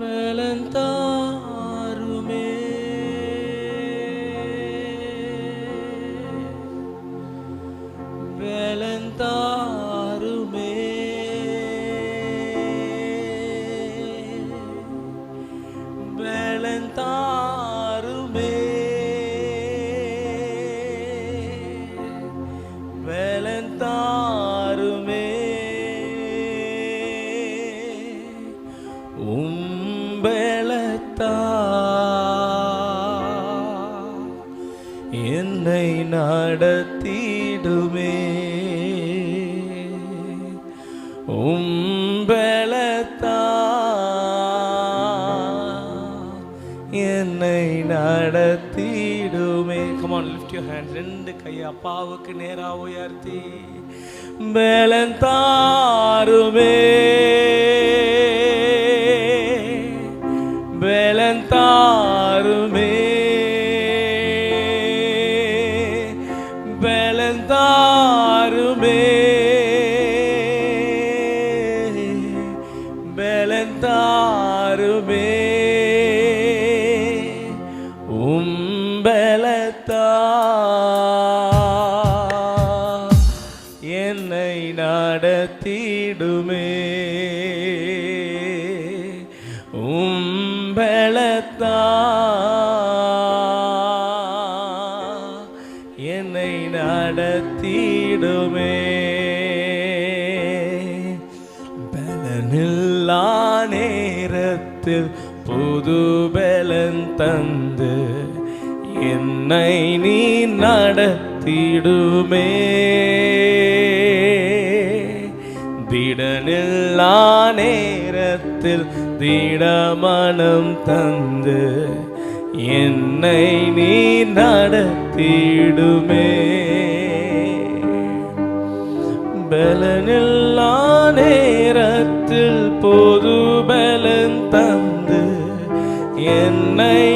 பலன் என்னை நடத்திடுமே. உம்பலத்தா என்னை நடத்திடுமே. Come on lift you hand ரெண்டு கையை அப்பாவுக்கு நேராக உயர்த்தி. பலன் பலத்தா என்னை நடத்திடுமே? உம்பலத்தா? என்னை நடத்திடுமே? பலனில்லா நேரத்தில் புது பலன் தந்து என்னை நீ நடத்திடுமே. திடனில்லா நேரத்தில் திடமனம் தந்து என்னை நீ நடத்திடுமே. பலனில்லா நேரத்தில் பொது பலன் தந்து என்னை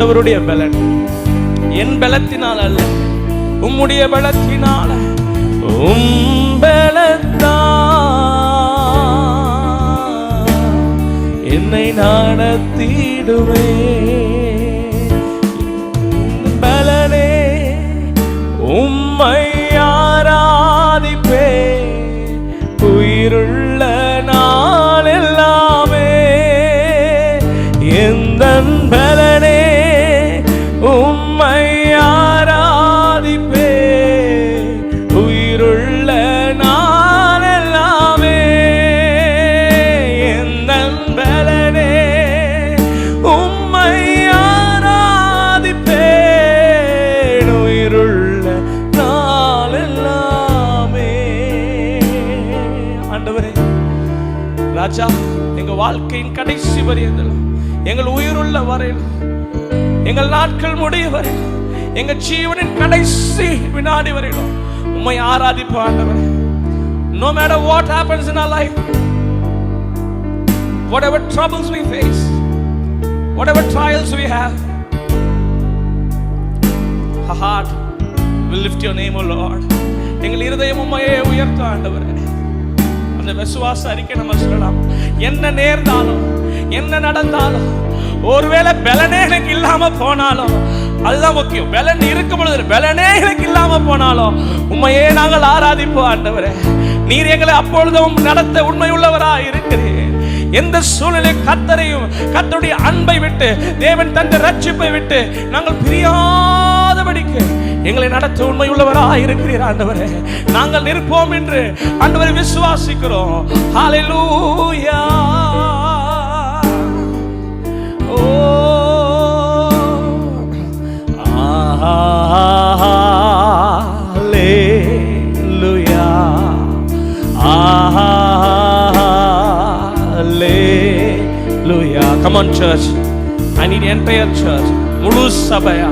ஆண்டவருடைய பலன். என் பலத்தினால் அல்ல உம்முடைய பலத்தினால. உம்பலத்தா என்னை நடத்திடுவே. பலனே உம்மை ஆராதிப்பே. உயிருள்ள நாளெல்லாமே எந்த பல ராஜா எங்க வாழ்க்கையின் கடைசி வரையில் எங்கள் உயிருள்ள வரையில் எங்கள் நாட்கள் முடிய வரையில் எங்க ஜீவனின் கடைசி வினாடி வரையிலும் உம்மை ஆராதிப்பு ஆண்டவரே. No matter what happens in our life whatever troubles we face whatever trials we have our heart will lift your name o lord. எங்கள் இருதயம் உயர்த்த அந்த விசுவாச அறிக்கை நம்ம சொல்லலாம். என்ன நேர்ந்தாலும் என்ன நடந்தாலும் ஒருவேளை பலனே எனக்கு இல்லாம போனாலும் அதுதான் முக்கியம். பலன் இருக்கும் பொழுது பலனே எனக்கு இல்லாம போனாலும் உண்மையே நாங்கள் ஆராதிப்போம் ஆண்டவரே. நீர் எங்களை அப்பொழுதும் நடத்த உண்மை உள்ளவரா இருக்கிறேன் எந்த சூழ்நிலை கத்தரையும் கத்தருடைய அன்பை விட்டு தேவன் தந்த ரட்சிப்பை விட்டு நாங்கள் பிரியா எங்களை நடத்த உண்மை உண்மையுள்ளவராக இருக்கிறீர் ஆண்டவரே. நாங்கள் நிற்போம் என்று ஆண்டவரை விசுவாசிக்கிறோம். ஹalleluya ஓ. ஹalleluya ஹalleluya come on church. I need entire church. முழு சபையா?